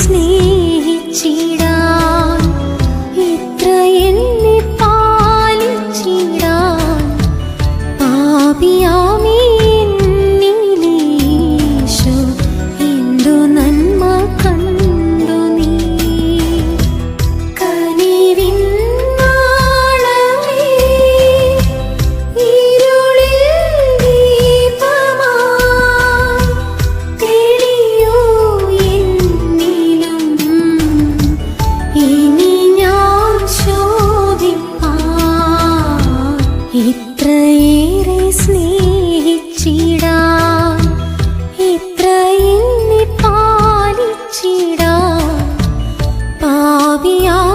സ്നേഹിച്ചീ ഇത്രയേറെ സ്നേഹിച്ചിടാ. ഇത്ര എന്നെ പാലിച്ചിടാ. പാവിയാ